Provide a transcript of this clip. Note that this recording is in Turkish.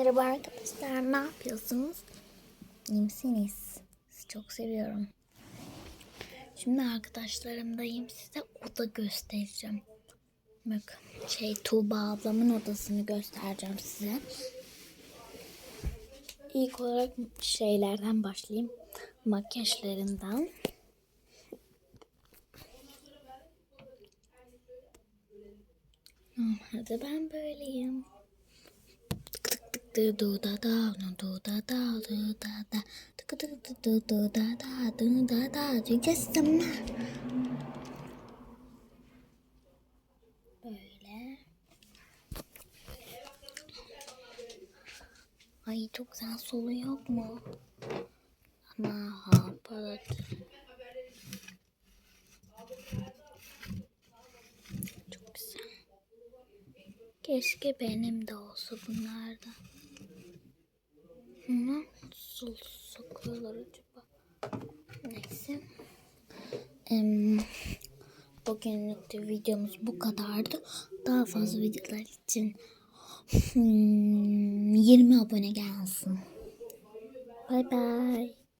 Merhaba arkadaşlar, ne yapıyorsunuz? İyi misiniz? Sizi çok seviyorum. Şimdi arkadaşlarımdayım, size oda göstereceğim. Bak, şey Tuğba ablamın odasını göstereceğim size. İlk olarak şeylerden başlayayım. Makyajlarından. Normalde ben böyleyim. Dı du da da du da da du da da tık tık tık du da da du da da du kestim. Böyle. Ay çok güzel solu yok mu? Ama ha parat. Çok güzel. Keşke benim de olsa bunlardan. Hı? Nasıl sokuyorlar acaba? Neyse. Em, bugünlük de videomuz bu kadardı. Daha fazla videolar için hmm, 20 abone gelsin. Bay bay.